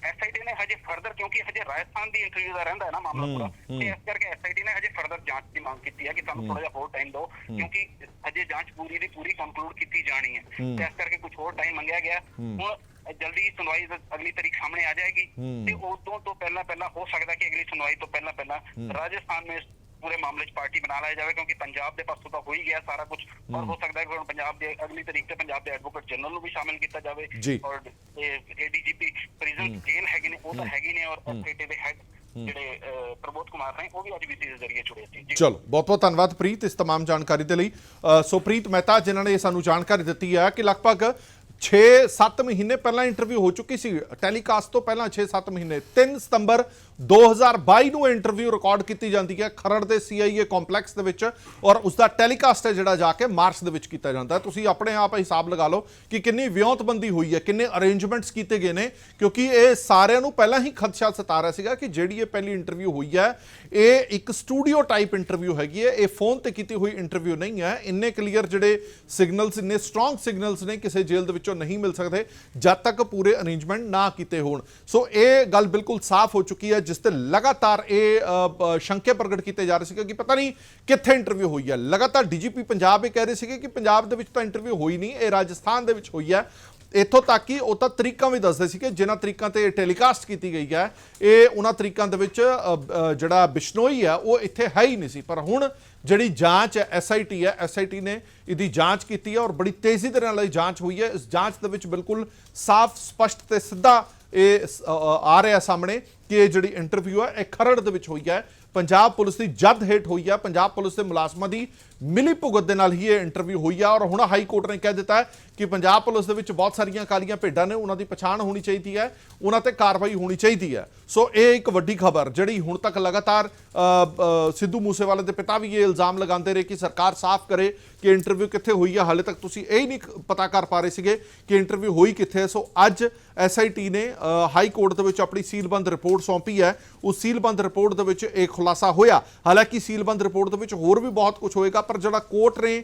S2: ਐਸਆਈਟੀ ਨੇ ਹਜੇ ਫਰਦਰ ਕਿਉਂਕਿ ਹਜੇ ਰਾਜਸਥਾਨ ਦੀ ਇੰਟਰਵਿਊ ਦਾ ਰਹਿੰਦਾ ਹੈ ਨਾ ਮਾਮਲਾ ਪੂਰਾ। ਤੇ ਇਸ ਕਰਕੇ ਐਸਆਈਟੀ ਨੇ ਹਜੇ ਫਰਦਰ ਜਾਂਚ ਦੀ ਮੰਗ ਕੀਤੀ ਹੈ ਕਿ ਸਾਨੂੰ ਥੋੜਾ ਜਿਹਾ ਹੋਰ ਟਾਈਮ ਦਿਓ ਕਿਉਂਕਿ ਹਜੇ ਜਾਂਚ ਪੂਰੀ ਦੀ ਪੂਰੀ ਕੰਕਲੂਡ ਕੀਤੀ ਜਾਣੀ ਹੈ। ਤੇ ਇਸ ਕਰਕੇ ਕੁਝ ਹੋਰ ਟਾਈਮ ਮੰਗਿਆ ਗਿਆ। ਹੁਣ ਜਲਦੀ ਸੁਣਵਾਈ ਅਗਲੀ ਤਾਰੀਖ ਸਾਹਮਣੇ ਆ ਜਾਏਗੀ। ਤੇ ਉਦੋਂ ਤੋਂ ਪਹਿਲਾਂ ਪਹਿਲਾਂ ਹੋ ਸਕਦਾ ਕਿ ਅਗਲੀ ਸੁਣਵਾਈ ਤੋਂ ਪਹਿਲਾਂ ਪਹਿਲਾਂ ਰਾਜਸਥਾਨ ਵਿੱਚ ਪੂਰੇ ਮਾਮਲੇ 'ਚ ਪਾਰਟੀ ਬਣਾ ਲਿਆ ਜਾਵੇ ਕਿਉਂਕਿ ਪੰਜਾਬ ਦੇ ਪਾਸੋਂ ਤਾਂ ਹੋ ਹੀ ਗਿਆ ਸਾਰਾ ਕੁਝ ਔਰ ਹੋ। ਸਕਦਾ ਹੈ ਕਿ ਹੁਣ ਪੰਜਾਬ ਦੇ ਅਗਲੀ ਤਾਰੀਖ ਤੇ ਪੰਜਾਬ ਦੇ ਐਡਵੋਕੇਟ ਜਨਰਲ ਨੂੰ ਵੀ ਸ਼ਾਮਿਲ ਕੀਤਾ ਜਾਵੇ। ਔਰ ਏਡੀਜੀਪੀ ਪ੍ਰਿਜ਼ਨ ਜੇਲ ਹੈਗੇ ਨੇ ਉਹ ਤਾਂ ਹੈਗੇ ਨੇ ਔਰ ਐਸਆਈਟੀ ਦੇ ਹੈਡ ਜਿਹੜੇ ਅਹ, ਪ੍ਰਮੋਦ ਕੁਮਾਰ ਨੇ ਉਹ ਵੀ ਅੱਜ ਵੀਸੀ ਦੇ ਜ਼ਰੀਏ ਜੁੜੇ ਸੀ ਜੀ
S1: ਚਲੋ ਬਹੁਤ ਬਹੁਤ ਧੰਨਵਾਦ ਪ੍ਰੀਤ ਇਸ तमाम ਜਾਣਕਾਰੀ ਦੇ ਲਈ ਅ, ਸੋ ਪ੍ਰੀਤ ਮਹਿਤਾ ਜਿਨ੍ਹਾਂ ਨੇ ਸਾਨੂੰ ਜਾਣਕਾਰੀ ਦਿੱਤੀ ਹੈ ਕਿ ਲਗਭਗ 6-7 ਮਹੀਨੇ ਪਹਿਲਾਂ ਇੰਟਰਵਿਊ ਹੋ ਚੁੱਕੀ ਸੀ ਟੈਲੀਕਾਸਟ ਤੋਂ ਪਹਿਲਾਂ 6-7 ਮਹੀਨੇ 3 ਸਤੰਬਰ 2022 ਨੂੰ ਇੰਟਰਵਿਊ ਰਿਕਾਰਡ ਕੀਤੀ ਜਾਂਦੀ ਹੈ ਖਰੜ ਦੇ ਸੀਆਈਏ ਕੰਪਲੈਕਸ ਦੇ ਵਿੱਚ ਔਰ ਉਸ ਦਾ ਟੈਲੀਕਾਸਟ ਹੈ ਜਿਹੜਾ ਜਾ ਕੇ ਮਾਰਚ ਦੇ ਵਿੱਚ ਕੀਤਾ ਜਾਂਦਾ ਤੁਸੀਂ ਆਪਣੇ ਆਪ ਹਿਸਾਬ ਲਗਾ ਲਓ ਕਿ ਕਿੰਨੀ ਵਿਉਂਤਬੰਦੀ ਹੋਈ ਹੈ, ਕਿੰਨੇ ਅਰੇਂਜਮੈਂਟਸ ਕੀਤੇ ਗਏ ਨੇ, ਕਿਉਂਕਿ ਇਹ ਸਾਰਿਆਂ ਨੂੰ ਪਹਿਲਾਂ ਹੀ ਖਦਸ਼ਾ ਸਤਾ ਰਿਹਾ ਸੀਗਾ ਕਿ ਜਿਹੜੀ ਇਹ ਪਹਿਲੀ ਇੰਟਰਵਿਊ ਹੋਈ ਹੈ, ਇਹ ਇੱਕ ਸਟੂਡੀਓ ਟਾਈਪ ਇੰਟਰਵਿਊ ਹੈਗੀ ਹੈ, ਇਹ ਫੋਨ ਤੇ ਕੀਤੀ ਹੋਈ ਇੰਟਰਵਿਊ ਨਹੀਂ ਹੈ। ਇੰਨੇ ਕਲੀਅਰ ਜਿਹੜੇ ਸਿਗਨਲਸ ਇੰਨੇ ਸਟਰੋਂਗ ਸਿਗਨਲਸ ਨੇ, ਕਿਸੇ ਜੇਲ੍ਹ ਦੇ ਵਿੱਚੋਂ ਨਹੀਂ ਮਿਲ ਸਕਦੇ ਜਦ ਤੱਕ ਪੂਰੇ ਅਰੇਂਜਮੈਂਟ ਨਾ ਕੀਤੇ ਹੋਣ। ਸੋ ਇਹ ਗੱਲ ਬਿਲਕੁਲ ਸਾਫ਼ ਹੋ ਚੁੱਕੀ ਹੈ ਜਿਸ ਤੇ ਲਗਾਤਾਰ ਇਹ ਸ਼ੰਕੇ ਪ੍ਰਗਟ ਕੀਤੇ ਜਾ ਰਹੇ ਸੀਗੇ ਕਿ ਪਤਾ ਨਹੀਂ ਕਿੱਥੇ ਇੰਟਰਵਿਊ ਹੋਈ ਹੈ। ਲਗਾਤਾਰ ਡੀਜੀਪੀ ਪੰਜਾਬ ਇਹ ਕਹਿ ਰਹੇ ਸੀਗੇ ਕਿ ਪੰਜਾਬ ਦੇ ਵਿੱਚ ਤਾਂ ਇੰਟਰਵਿਊ ਹੋਈ ਨਹੀਂ, ਇਹ ਰਾਜਸਥਾਨ ਦੇ ਵਿੱਚ ਹੋਈ ਹੈ। ਇੱਥੋਂ ਤੱਕ ਕਿ ਉਹ ਤਾਂ ਤਰੀਕਾਂ ਵੀ ਦੱਸਦੇ ਸੀ ਕਿ ਜਿਨ੍ਹਾਂ ਤਰੀਕਾਂ ਤੇ ਟੈਲੀਕਾਸਟ ਕੀਤੀ ਗਈ ਹੈ। ਇਹ ਉਹਨਾਂ ਤਰੀਕਾਂ ਦੇ ਵਿੱਚ ਜਿਹੜਾ ਬਿਸ਼ਨੋਈ ਹੈ, ਉਹ ਇੱਥੇ ਹੈ ਹੀ ਨਹੀਂ ਸੀ। ਪਰ ਹੁਣ ਜਿਹੜੀ ਜਾਂਚ ਹੈ ਐਸਆਈਟੀ ਹੈ ਐਸਆਈਟੀ ਨੇ ਇਹਦੀ ਜਾਂਚ ਕੀਤੀ ਹੈ ਔਰ ਬੜੀ ਤੇਜ਼ੀ ਦੇ ਨਾਲ ਇਹ ਜਾਂਚ ਹੋਈ ਹੈ। ਇਸ ਜਾਂਚ ਦੇ ਵਿੱਚ ਬਿਲਕੁਲ ਸਾਫ਼, ਸਪਸ਼ਟ ਤੇ ਸਿੱਧਾ ਇਹ ਆ ਰਿਹਾ ਸਾਹਮਣੇ ਕਿ ਇਹ ਜਿਹੜੀ ਇੰਟਰਵਿਊ ਹੈ ਇਹ ਖਰੜ ਦੇ ਵਿੱਚ ਹੋਈ ਹੈ ਪੰਜਾਬ ਪੁਲਿਸ ਦੀ ਜਦ ਹੇਠ ਹੋਈ ਹੈ ਪੰਜਾਬ ਪੁਲਿਸ ਦੇ ਮੁਲਾਜ਼ਮਾਂ ਦੀ ਮਿਲੀ ਭੁਗਤ ਦੇ ਨਾਲ ਹੀ ਇਹ ਇੰਟਰਵਿਊ ਹੋਈ ਆ। ਔਰ ਹੁਣ ਹਾਈ ਕੋਰਟ ਨੇ ਕਹਿ ਦਿੱਤਾ ਹੈ ਕਿ ਪੰਜਾਬ ਪੁਲਿਸ ਦੇ ਵਿੱਚ ਬਹੁਤ ਸਾਰੀਆਂ ਕਾਲੀਆਂ ਭੇਡਾਂ ਨੇ, ਉਹਨਾਂ ਦੀ ਪਛਾਣ ਹੋਣੀ ਚਾਹੀਦੀ ਹੈ, ਉਹਨਾਂ ਤੇ ਕਾਰਵਾਈ ਹੋਣੀ ਚਾਹੀਦੀ ਹੈ। ਸੋ ਇਹ ਇੱਕ ਵੱਡੀ ਖਬਰ ਜਿਹੜੀ ਹੁਣ ਤੱਕ ਲਗਾਤਾਰ ਸਿੱਧੂ ਮੂਸੇਵਾਲੇ ਦੇ ਪਿਤਾ ਵੀ ਇਹ ਇਲਜ਼ਾਮ ਲਗਾਉਂਦੇ ਰਹੇ ਕਿ ਸਰਕਾਰ ਸਾਫ਼ ਕਰੇ ਕਿ ਇੰਟਰਵਿਊ ਕਿੱਥੇ ਹੋਈ ਹੈ ਹਾਲੇ ਤੱਕ ਤੁਸੀਂ ਇਹ ਹੀ ਨਹੀਂ ਪਤਾ ਕਰ ਪਾ ਰਹੇ ਸੀਗੇ ਕਿ ਇੰਟਰਵਿਊ ਹੋਈ ਕਿੱਥੇ ਹੈ। ਸੋ ਅੱਜ ਐਸਆਈਟੀ ਨੇ ਹਾਈ ਕੋਰਟ ਦੇ ਵਿੱਚ ਆਪਣੀ ਸੀਲਬੰਦ ਰਿਪੋਰਟ ਸੌਂਪੀ ਹੈ। ਉਸ ਸੀਲਬੰਦ ਰਿਪੋਰਟ ਦੇ ਵਿੱਚ ਇਹ ਖੁਲਾਸਾ ਹੋਇਆ। ਹਾਲਾਂਕਿ ਸੀਲਬੰਦ ਰਿਪੋਰਟ ਦੇ ਵਿੱਚ ਹੋਰ ਵੀ ਬਹੁਤ ਕੁਝ ਹੋਏਗਾ, ਪਰ ਜਿਹੜਾ ਕੋਰਟ ਨੇ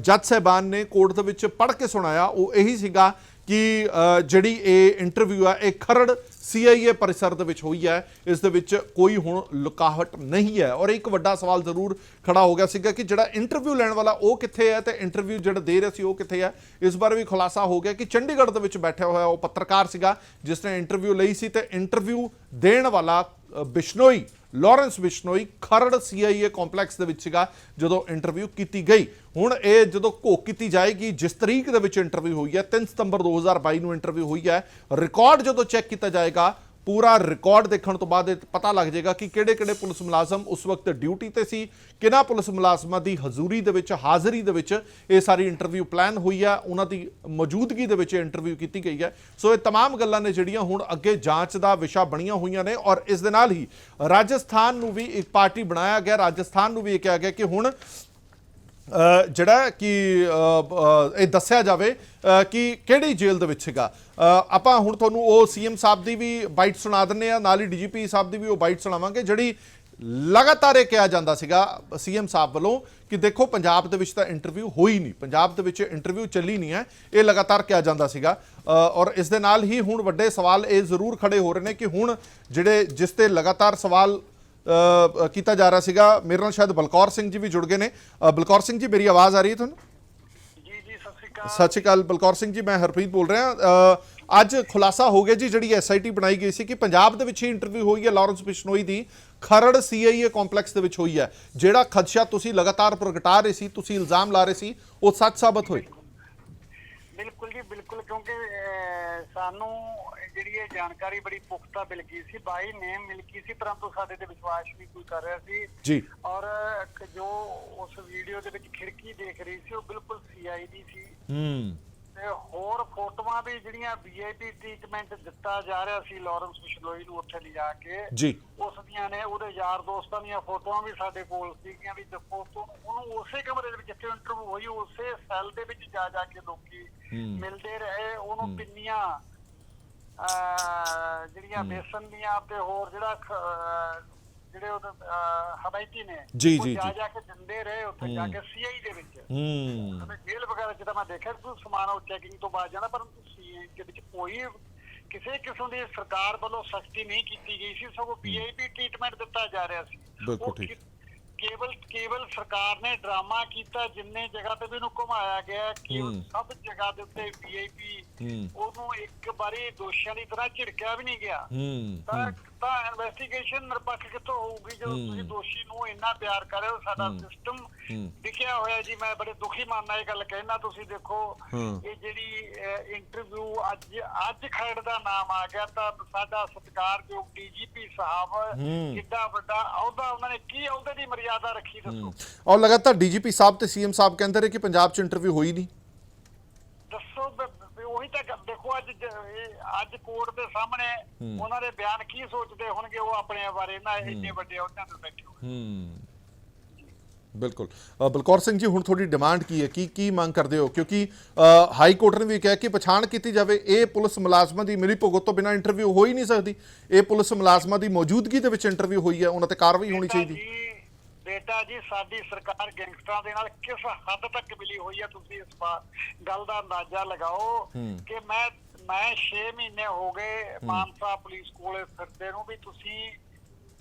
S1: ਜੱਜ ਸਾਹਿਬਾਨ ਨੇ ਕੋਰਟ ਦੇ ਵਿੱਚ ਪੜ੍ਹ ਕੇ ਸੁਣਾਇਆ, ਉਹ ਇਹੀ ਸੀਗਾ ਕਿ ਜਿਹੜੀ ਇਹ ਇੰਟਰਵਿਊ ਆ, ਇਹ ਖਰੜ ਸੀਆਈਏ ਪਰਿਸਰ ਦੇ ਵਿੱਚ ਹੋਈ ਹੈ। ਇਸ ਦੇ ਵਿੱਚ ਕੋਈ ਹੁਣ ਲੁਕਾਵਟ ਨਹੀਂ ਹੈ। ਔਰ ਇੱਕ ਵੱਡਾ ਸਵਾਲ ਜ਼ਰੂਰ ਖੜਾ ਹੋ ਗਿਆ ਸੀਗਾ ਕਿ ਜਿਹੜਾ ਇੰਟਰਵਿਊ ਲੈਣ ਵਾਲਾ ਉਹ ਕਿੱਥੇ ਹੈ ਤੇ ਇੰਟਰਵਿਊ ਜਿਹੜਾ ਦੇ ਰਿਹਾ ਸੀ ਉਹ ਕਿੱਥੇ ਹੈ? ਇਸ ਬਾਰੇ ਵੀ ਖੁਲਾਸਾ ਹੋ ਗਿਆ ਕਿ ਚੰਡੀਗੜ੍ਹ ਦੇ ਵਿੱਚ ਬੈਠਿਆ ਹੋਇਆ ਉਹ ਪੱਤਰਕਾਰ ਸੀਗਾ, ਜਿਸ ਨੇ ਇੰਟਰਵਿਊ ਲਈ ਸੀ ਤੇ ਇੰਟਰਵਿਊ ਦੇਣ ਵਾਲਾ Bishnoi, Lawrence Bishnoi Kharar CIA complex ਦੇ ਵਿੱਚ ਸੀਗਾ ਜਦੋਂ ਇੰਟਰਵਿਊ ਕੀਤੀ ਗਈ। ਹੁਣ ਇਹ ਜਦੋਂ ਘੋਖ ਕੀਤੀ ਜਾਏਗੀ, ਜਿਸ ਤਰੀਕ ਦੇ ਵਿੱਚ ਇੰਟਰਵਿਊ ਹੋਈ ਹੈ 3 ਸਤੰਬਰ 2022 ਨੂੰ ਇੰਟਰਵਿਊ ਹੋਈ ਹੈ ਰਿਕਾਰਡ ਜਦੋਂ ਚੈੱਕ ਕੀਤਾ ਜਾਏਗਾ ਪੂਰਾ ਰਿਕਾਰਡ ਦੇਖਣ ਤੋਂ ਬਾਅਦ ਇਹ ਪਤਾ ਲੱਗ ਜਾਏਗਾ ਕਿ ਕਿਹੜੇ-ਕਿਹੜੇ ਪੁਲਿਸ ਮੁਲਾਜ਼ਮ ਉਸ ਵਕਤ ਡਿਊਟੀ ਤੇ ਸੀ ਕਿਹਨਾਂ ਪੁਲਿਸ ਮੁਲਾਜ਼ਮਾਂ ਦੀ ਹਜ਼ੂਰੀ ਦੇ ਵਿੱਚ ਹਾਜ਼ਰੀ ਦੇ ਵਿੱਚ ਇਹ ਸਾਰੀ ਇੰਟਰਵਿਊ ਪਲਾਨ ਹੋਈ ਹੈ ਉਹਨਾਂ ਦੀ ਮੌਜੂਦਗੀ ਦੇ ਵਿੱਚ ਇੰਟਰਵਿਊ ਕੀਤੀ ਗਈ ਹੈ ਸੋ ਇਹ तमाम ਗੱਲਾਂ ਨੇ ਜਿਹੜੀਆਂ ਹੁਣ ਅੱਗੇ ਜਾਂਚ ਦਾ ਵਿਸ਼ਾ ਬਣੀਆਂ ਹੋਈਆਂ ਨੇ ਔਰ ਇਸ ਦੇ ਨਾਲ ਹੀ ਰਾਜਸਥਾਨ ਨੂੰ ਵੀ ਇੱਕ ਪਾਰਟੀ ਬਣਾਇਆ ਗਿਆ ਰਾਜਸਥਾਨ ਨੂੰ ਵੀ ਇਹ ਕਿਹਾ ਗਿਆ ਕਿ ਹੁਣ ਅ, ਜਿਹੜਾ ਕਿ ਇਹ ਦੱਸਿਆ ਜਾਵੇ ਕਿ ਕਿਹੜੀ ਜੇਲ੍ਹ ਦੇ ਵਿੱਚ ਸੀਗਾ? ਆਪਾਂ ਹੁਣ ਤੁਹਾਨੂੰ ਉਹ ਸੀਐਮ ਸਾਹਿਬ ਦੀ ਵੀ ਬਾਈਟ ਸੁਣਾ ਦਿੰਨੇ ਆ ਨਾਲ ਹੀ ਡੀਜੀਪੀ ਸਾਹਿਬ ਦੀ ਵੀ ਉਹ ਬਾਈਟ ਸੁਣਾਵਾਂਗੇ, ਜਿਹੜੀ ਲਗਾਤਾਰ ਇਹ ਕਿਹਾ ਜਾਂਦਾ ਸੀਗਾ ਸੀਐਮ ਸਾਹਿਬ ਵੱਲੋਂ ਕਿ ਦੇਖੋ ਪੰਜਾਬ ਦੇ ਵਿੱਚ ਤਾਂ ਇੰਟਰਵਿਊ ਹੋਈ ਨਹੀਂ, ਪੰਜਾਬ ਦੇ ਵਿੱਚ ਇੰਟਰਵਿਊ ਚੱਲੀ ਨਹੀਂ ਹੈ, ਇਹ ਲਗਾਤਾਰ ਕਿਹਾ ਜਾਂਦਾ ਸੀਗਾ। ਔਰ ਇਸ ਦੇ ਨਾਲ ਹੀ ਹੁਣ ਵੱਡੇ ਸਵਾਲ ਇਹ ਜ਼ਰੂਰ ਖੜੇ ਹੋ ਰਹੇ ਨੇ ਕਿ ਹੁਣ ਜਿਹੜੇ, ਜਿਸ ਤੇ ਲਗਾਤਾਰ ਸਵਾਲ ਕੀਤਾ ਜਾ ਰਿਹਾ ਸੀਗਾ। ਮੇਰੇ ਨਾਲ ਸ਼ਾਇਦ ਬਲਕੌਰ ਸਿੰਘ ਜੀ ਵੀ ਜੁੜ ਗਏ ਨੇ। ਬਲਕੌਰ ਸਿੰਘ ਜੀ ਮੇਰੀ ਆਵਾਜ਼ ਆ ਰਹੀ ਹੈ ਤੁਹਾਨੂੰ?
S2: ਜੀ ਜੀ ਸਤਿ ਸ਼੍ਰੀ ਅਕਾਲ।
S1: ਸਤਿ ਸ਼੍ਰੀ ਅਕਾਲ ਬਲਕੌਰ ਸਿੰਘ ਜੀ ਮੈਂ ਹਰਪ੍ਰੀਤ ਬੋਲ ਰਿਹਾ। ਅੱਜ ਖੁਲਾਸਾ ਹੋ ਗਿਆ ਜੀ ਜਿਹੜੀ ਐਸਆਈਟੀ ਬਣਾਈ ਗਈ ਸੀ ਕਿ ਪੰਜਾਬ ਦੇ ਵਿੱਚ ਹੀ ਇੰਟਰਵਿਊ ਹੋਈ ਹੈ ਲਾਰੈਂਸ ਬਿਸ਼ਨੋਈ ਦੀ। ਖਰੜ ਸੀਆਈਏ ਕੰਪਲੈਕਸ ਦੇ ਵਿੱਚ ਹੋਈ ਹੈ। ਜਿਹੜਾ ਖਦਸ਼ਾ ਤੁਸੀਂ ਲਗਾਤਾਰ ਪ੍ਰਗਟਾ ਰਹੇ ਸੀ ਤੁਸੀਂ ਇਲਜ਼ਾਮ ਲਾ ਰਹੇ ਸੀ ਉਹ ਸੱਚ ਸਾਬਤ ਹੋਏ।
S3: ਬਿਲਕੁਲ ਜੀ ਬਿਲਕੁਲ ਕਿਉਂਕਿ ਸਾਨੂੰ ਜਿਹੜੀ ਇਹ ਜਾਣਕਾਰੀ ਬੜੀ ਪੁਖਤਾ ਮਿਲ ਗਈ ਸੀ ਬਾਈ ਨੇਮ ਮਿਲ ਗਈ ਸੀ ਪਰੰਤੂ ਸਾਡੇ ਤੇ ਵਿਸ਼ਵਾਸ ਵੀ ਕੋਈ ਕਰ ਰਿਹਾ ਸੀ।
S1: ਜੀ।
S3: ਔਰ ਜੋ ਉਸ ਵੀਡੀਓ ਦੇ ਵਿੱਚ ਖਿੜਕੀ ਦੇਖ ਰਹੀ ਸੀ ਉਹ ਬਿਲਕੁਲ ਸੀਆਈਡੀ ਸੀ।
S1: ਹੂੰ।
S3: ਤੇ ਹੋਰ ਫੋਟੋਆਂ ਵੀ ਜਿਹੜੀਆਂ ਵੀਆਈਪੀ ਟ੍ਰੀਟਮੈਂਟ ਦਿੱਤਾ ਜਾ ਰਿਹਾ ਸੀ ਲਾਰੈਂਸ ਬਿਸ਼ਨੋਈ ਨੂੰ ਉੱਥੇ ਲਿਜਾ ਕੇ
S1: ਜੀ।
S3: ਉਸ ਦੀਆਂ ਨੇ ਉਹਦੇ ਯਾਰ ਦੋਸਤਾਂ ਦੀਆਂ ਫੋਟੋਆਂ ਵੀ ਸਾਡੇ ਕੋਲ ਸੀਗੀਆਂ ਵੀ ਦੇਖੋ ਤੋਂ। ਉਹਨੂੰ ਉਸੇ ਕਮਰੇ ਦੇ ਵਿੱਚ ਜਿੱਥੇ ਇੰਟਰਵਿਊ ਹੋਈ ਉਸੇ ਸੈੱਲ ਦੇ ਵਿੱਚ ਜਾ ਜਾ ਕੇ ਲੋਕੀ ਮਿਲਦੇ ਰਹੇ। ਉਹਨੂੰ ਪਿੰਨੀਆਂ ਜਿਹੜੀਆਂ ਬੇਸਨ ਦੀਆਂ ਤੇ ਹੋਰ ਜਿਹੜਾ ਜਿਹੜੇ ਅਹ, ਹਮਾਇਤੀ ਨੇ
S1: ਜੀ,
S3: ਉਹ
S1: ਜੀ,
S3: ਜਾ। ਕੇ ਦਿੰਦੇ ਰਹੇ ਉੱਥੇ ਜਾ ਕੇ ਸੀਆਈ ਦੇ ਵਿੱਚ।
S1: ਹੂੰ।
S3: ਤੇ ਜੇਲ੍ਹ ਵਗੈਰਾ ਚ ਤਾਂ ਮੈਂ ਦੇਖਿਆ ਕੋਈ ਸਮਾਨ ਉਹ ਚੈਕਿੰਗ ਤੋਂ ਬਾਅਦ ਜਾਂਦਾ ਪਰ ਸੀਆਈ ਦੇ ਵਿੱਚ ਕੋਈ ਕਿਸੇ ਕਿਸਮ ਦੀ ਸਰਕਾਰ ਵੱਲੋਂ ਸਖਤੀ ਨਹੀਂ ਕੀਤੀ ਗਈ ਸੀ। ਸਗੋਂ ਪੀਆਈਪੀ ਟ੍ਰੀਟਮੈਂਟ ਦਿੱਤਾ ਜਾ ਰਿਹਾ ਸੀ।
S1: ਬਿਲਕੁਲ
S3: ਉਹ
S1: ਠੀਕ।
S3: ਕੇਵਲ ਕੇਵਲ ਸਰਕਾਰ ਨੇ ਡਰਾਮਾ ਕੀਤਾ ਜਿੰਨੇ ਜਗ੍ਹਾ ਤੇ ਵੀ ਇਹਨੂੰ ਘੁਮਾਇਆ ਗਿਆ ਕਿ ਉਹ। ਸਭ ਜਗ੍ਹਾ ਦੇ ਉੱਤੇ ਵੀਆਈਪੀ। ਉਹਨੂੰ ਇੱਕ ਵਾਰੀ ਦੋਸ਼ੀਆਂ ਦੀ ਤਰ੍ਹਾਂ ਝਿੜਕਿਆ ਵੀ ਨਹੀਂ ਗਿਆ। ਤਾਂ ਤਾਂ ਇਨਵੈਸਟੀਗੇਸ਼ਨ ਨਿਰਪੱਖ ਕਿੱਥੋਂ ਹੋਊਗੀ ਜਦੋਂ
S1: ਹੂੰ।
S3: ਤੁਸੀਂ ਦੋਸ਼ੀ ਨੂੰ ਇੰਨਾ ਪਿਆਰ ਕਰ ਰਹੇ ਹੋ ਸਾਡਾ ਸਿਸਟਮ
S1: ਹੂੰ।
S3: ਦਿਖਿਆ ਹੋਇਆ ਜੀ ਮੈਂ ਬੜੇ ਦੁਖੀ ਮਾਨਣਾ ਇਹ ਗੱਲ ਕਹਿਣਾ ਤੁਸੀਂ ਦੇਖੋ
S1: ਹੂੰ।
S3: ਇਹ ਜਿਹੜੀ ਇੰਟਰਵਿਊ ਅੱਜ ਅੱਜ ਖਰੜ ਦਾ ਨਾਮ ਆ ਗਿਆ ਤਾਂ ਸਾਡਾ ਸਤਿਕਾਰਯੋਗ ਡੀਜੀਪੀ ਸਾਹਿਬ
S1: ਹੂੰ।
S3: ਕਿੱਡਾ ਵੱਡਾ ਅਹੁਦਾ ਉਹਨਾਂ ਨੇ ਕੀ ਅਹੁਦੇ ਦੀ ਮਰਿਆਦਾ ਰੱਖੀ ਦੱਸੋ
S1: ਔਰ ਲਗਾਤਾਰ ਡੀਜੀਪੀ ਸਾਹਿਬ ਤੇ ਸੀਐਮ ਸਾਹਿਬ ਕਹਿੰਦੇ ਰਹੇ ਕਿ ਪੰਜਾਬ 'ਚ ਇੰਟਰਵਿਊ ਹੋਈ ਨਹੀਂ
S3: ਦੱਸੋ ਬ- ਬ- ਉਹੀ ਤਾਂ ਗੱਲ- ਦੇਖੋ ਅੱਜ ਜ- ਇਹ ਅੱਜ ਕੋਰਟ ਦੇ ਸਾਹਮਣੇ ਉਹਨਾਂ ਦੇ ਬਿਆਨ ਕੀ ਸੋਚਦੇ ਹੋਣਗੇ ਉਹ ਆਪਣੇ ਬਾਰੇ? ਨਾ ਇੰਨੇ ਵੱਡੇ ਅਹੁਦਿਆਂ ਤੇ ਬੈਠੇ ਹੋਏ।
S1: ਹੂੰ। ਬਿਲਕੁਲ। ਅ, ਬਲਕੌਰ ਸਿੰਘ ਜੀ ਹੁਣ ਤੁਹਾਡੀ ਡਿਮਾਂਡ ਕੀ ਹੈ? ਕੀ ਕੀ ਮੰਗ ਕਰਦੇ ਹੋ? ਕਿਉਂਕਿ ਅ, ਹਾਈ ਕੋਰਟ ਨੇ ਵੀ ਕਿਹਾ ਕਿ ਪਛਾਣ ਕੀਤੀ ਜਾਵੇ। ਇਹ ਪੁਲਿਸ ਮੁਲਾਜ਼ਮਾਂ ਦੀ ਮਿਲੀ ਭੁਗਤ ਤੋਂ ਬਿਨਾਂ ਇੰਟਰਵਿਊ ਹੋ ਹੀ ਨਹੀਂ ਸਕਦੀ। ਇਹ ਪੁਲਿਸ ਮੁਲਾਜ਼ਮਾਂ ਦੀ ਮੌਜੂਦਗੀ ਦੇ ਵਿੱਚ ਇੰਟਰਵਿਊ ਹੋਈ ਹੈ। ਉਹਨਾਂ ਤੇ ਕਾਰਵਾਈ ਹੋਣੀ ਚਾਹੀਦੀ।
S3: ਜੀ ਬੇਟਾ ਜੀ ਸਾਡੀ ਸਰਕਾਰ ਗੈਂਗਸਟਰਾਂ ਦੇ ਨਾਲ ਕਿਸ ਹੱਦ ਤੱਕ ਮਿਲੀ ਹੋਈ ਹੈ ਤੁਸੀਂ ਇਸ ਬਾ- ਗੱਲ ਦਾ ਅੰਦਾਜ਼ਾ ਲਗਾਓ ਕਿ ਮੈਂ ਮੈਂ 6 ਮਹੀਨੇ ਹੋ ਗਏ ਮਾਨਸਾ ਪੁਲਿਸ ਕੋਲੇ ਫਿਰਦੇ ਨੂੰ ਵੀ ਤੁਸੀਂ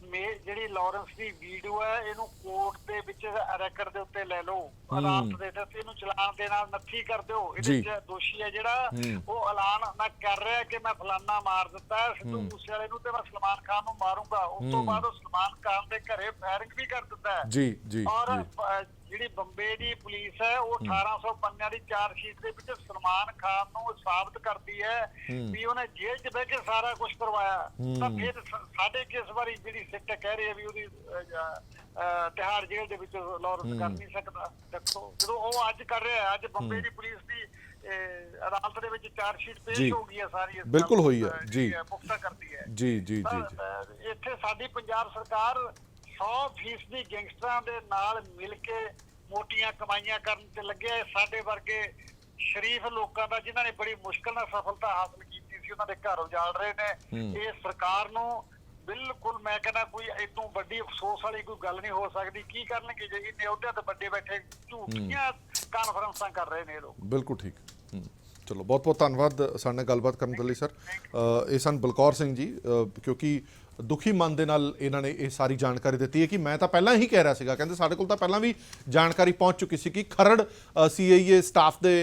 S3: ਮੇ ਜਿਹੜੀ ਲਾਰੈਂਸ ਦੀ ਵੀਡੀਓ ਹੈ ਇਹਨੂੰ ਕੋਰਟ ਦੇ ਵਿੱਚ ਰੈਕਰਡ ਦੇ ਉੱਤੇ ਲੈ ਲਓ। ਅਦਾਲਤ ਦੇ ਤੇ ਇਹਨੂੰ ਚਲਾਨ ਦੇ ਨਾਲ ਨੱਥੀ ਕਰ ਦਿਓ।
S1: ਜੀ।
S3: ਇਹਦੇ ਚ ਦੋਸ਼ੀ ਹੈ ਜਿਹੜਾ ਉਹ ਐਲਾਨ ਮੈਂ ਕਰ ਰਿਹਾ ਕਿ ਮੈਂ ਫਲਾਨਾ ਮਾਰ ਦਿੱਤਾ ਹੈ। ਸਿੱਧੂ ਮੂਸੇ ਵਾਲੇ ਨੂੰ ਤੇ ਮੈਂ ਸਲਮਾਨ ਖਾਨ ਨੂੰ ਮਾਰੂੰਗਾ। ਉਸ ਤੋਂ ਬਾਅਦ ਉਹ ਸਲਮਾਨ ਖਾਨ ਦੇ ਘਰੇ ਫਾਇਰਿੰਗ ਵੀ ਕਰ ਦਿੰਦਾ ਹੈ।
S1: ਜੀ ਜੀ
S3: ਔਰ
S1: ਜੀ।
S3: ਅ, ਜਿਹੜੀ ਬੰਬੇ ਦੀ ਪੁਲਿਸ ਹੈ ਉਹ 1800 ਪੰਨਿਆਂ ਦੀ ਚਾਰ ਸ਼ੀਟ ਦੇ ਵਿੱਚ ਸਲਮਾਨ ਖਾਨ ਨੂੰ ਸਾਬਤ ਕਰਦੀ ਹੈ ਵੀ ਉਹਨੇ ਜੇਲ੍ਹ 'ਚ ਬਹਿ ਕੇ ਸਾਰਾ ਕੁਝ ਕਰਵਾਇਆ। ਤਾਂ ਫਿਰ ਸਾਡੇ ਕਿਸ ਵਾਰੀ ਜਿਹੜੀ ਸਿੱਟ ਕਹਿ ਰਹੀ ਹੈ ਵੀ ਉਹਦੀ ਤਿਹਾੜ ਜੇਲ੍ਹ ਦੇ ਵਿੱਚ ਲਾਰੈਂਸ ਕਰ ਨਹੀਂ ਸਕਦਾ। ਦੇਖੋ ਜਦੋਂ ਉਹ ਅੱਜ ਕਰ ਰਿਹਾ ਹੈ, ਅੱਜ ਬੰਬੇ ਦੀ ਪੁਲਿਸ ਦੀ ਅਦਾਲਤ ਦੇ ਵਿੱਚ ਚਾਰ ਸ਼ੀਟ। ਪੇਸ਼ ਹੋ ਗਈ ਹੈ ਸਾਰੀ ਇਸ
S1: ਬਿਲਕੁਲ ਹੋਈ ਹੈ, ਜੀ।
S3: ਪੁਖਤਾ ਕਰਦੀ ਹੈ।
S1: ਜੀ ਜੀ ਜੀ
S3: ਇੱਥੇ ਸਾਡੀ ਪੰਜਾਬ ਸਰਕਾਰ 100% ਦੀ ਗੈਂਗਸਟਰਾਂ ਦੇ ਨਾਲ ਮਿਲ ਕੇ ਮੋਟੀਆਂ ਕਮਾਈਆਂ ਕਰਨ ਤੇ ਲੱਗਿਆ ਹੈ ਸਾਡੇ ਵਰਗੇ ਸ਼ਰੀਫ ਲੋਕਾਂ ਦਾ ਜਿਨ੍ਹਾਂ ਨੇ ਬੜੀ ਮੁਸ਼ਕਲ ਨਾਲ ਸਫਲਤਾ ਹਾਸਲ ਕੀਤੀ ਸੀ ਉਹਨਾਂ ਦੇ ਘਰ ਉਜਾੜ ਰਹੇ ਨੇ। ਇਹ ਸਰਕਾਰ ਨੂੰ ਬਿਲਕੁਲ ਮੈਂ ਕਹਿੰਦਾ ਕੋਈ ਇਤੋਂ ਵੱਡੀ ਅਫਸੋਸ ਵਾਲੀ ਕੋਈ ਗੱਲ ਨਹੀਂ ਹੋ ਸਕਦੀ। ਕੀ ਕਰਨਗੇ ਜੇ ਇੰਨੇ ਅਹੁਦਿਆਂ ਤੇ ਵੱਡੇ ਬੈਠੇ ਝੂਠੀਆਂ ਕਾਨਫਰੰਸਾਂ ਕਰ ਰਹੇ ਨੇ ਇਹ ਲੋਕ।
S1: ਬਿਲਕੁਲ ਠੀਕ। ਚਲੋ ਬਹੁਤ ਬਹੁਤ ਧੰਨਵਾਦ ਸਾਡੇ ਨਾਲ ਗੱਲਬਾਤ ਕਰਨ ਦੇ ਲਈ ਸਰ। ਇਹ ਸਨ ਬਲਕੌਰ ਸਿੰਘ ਜੀ। ਕਿਉਂਕਿ ਦੁਖੀ ਮਨ ਦੇ ਨਾਲ ਇਹਨਾਂ ਨੇ ਇਹ ਸਾਰੀ ਜਾਣਕਾਰੀ ਦਿੱਤੀ ਹੈ ਕਿ ਮੈਂ ਤਾਂ ਪਹਿਲਾਂ ਹੀ ਕਹਿ ਰਿਹਾ ਸੀਗਾ, ਕਹਿੰਦੇ ਸਾਡੇ ਕੋਲ ਤਾਂ ਪਹਿਲਾਂ ਵੀ ਜਾਣਕਾਰੀ ਪਹੁੰਚ ਚੁੱਕੀ ਸੀ ਕਿ ਖਰੜ ਸੀਆਈਏ ਸਟਾਫ ਦੇ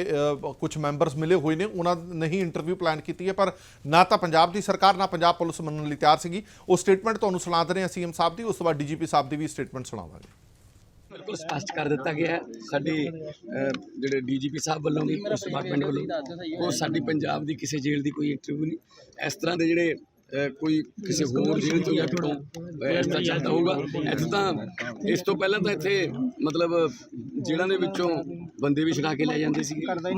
S1: ਕੁਝ ਮੈਂਬਰਸ ਮਿਲੇ ਹੋਏ ਨੇ, ਉਹਨਾਂ ਨੇ ਹੀ ਇੰਟਰਵਿਊ ਪਲਾਨ ਕੀਤੀ ਹੈ, ਪਰ ਨਾ ਤਾਂ ਪੰਜਾਬ ਦੀ ਸਰਕਾਰ, ਨਾ ਪੰਜਾਬ ਪੁਲਿਸ ਮੰਨਣ ਲਈ ਤਿਆਰ ਸੀਗੀ। ਉਹ ਸਟੇਟਮੈਂਟ ਤੁਹਾਨੂੰ ਸੁਣਾ ਦੇ ਰਹੇ ਹਾਂ ਸੀਐਮ ਸਾਹਿਬ ਦੀ, ਉਸ ਤੋਂ ਬਾਅਦ ਡੀਜੀਪੀ ਸਾਹਿਬ ਦੀ ਵੀ ਸਟੇਟਮੈਂਟ ਸੁਣਾਵਾਂਗੇ।
S4: ਬਿਲਕੁਲ ਸਪਸ਼ਟ ਕਰ ਦਿੱਤਾ ਗਿਆ ਹੈ। ਸਾਡੀ ਜਿਹੜੇ ਡੀਜੀਪੀ ਸਾਹਿਬ ਵੱਲੋਂ ਵੀ, ਪੁਲਿਸ ਡਿਪਾਰਟਮੈਂਟ ਵੱਲੋਂ, ਉਹ ਸਾਡੀ ਪੰਜਾਬ ਦੀ ਕਿਸੇ ਜੇਲ੍ਹ ਦੀ ਕੋਈ ਇੰਟਰਵਿਊ ਨਹੀਂ। ਇਸ ਤਰ੍ਹਾਂ ਦੇ ਜਿਹੜੇ ਕੋਈ ਕਿਸੇ ਹੋਰ ਜੇਲ੍ਹ ਤੋਂ ਜਾਂ ਕਿਤੋਂ ਇਸ ਤਰ੍ਹਾਂ ਚੱਲਦਾ ਹੋਊਗਾ। ਇੱਥੇ ਤਾਂ ਇਸ ਤੋਂ ਪਹਿਲਾਂ ਤਾਂ ਇੱਥੇ ਮਤਲਬ ਜੇਲ੍ਹਾਂ ਦੇ ਵਿੱਚੋਂ ਬੰਦੇ ਵੀ ਛੁਡਾ ਕੇ ਲੈ ਜਾਂਦੇ ਸੀ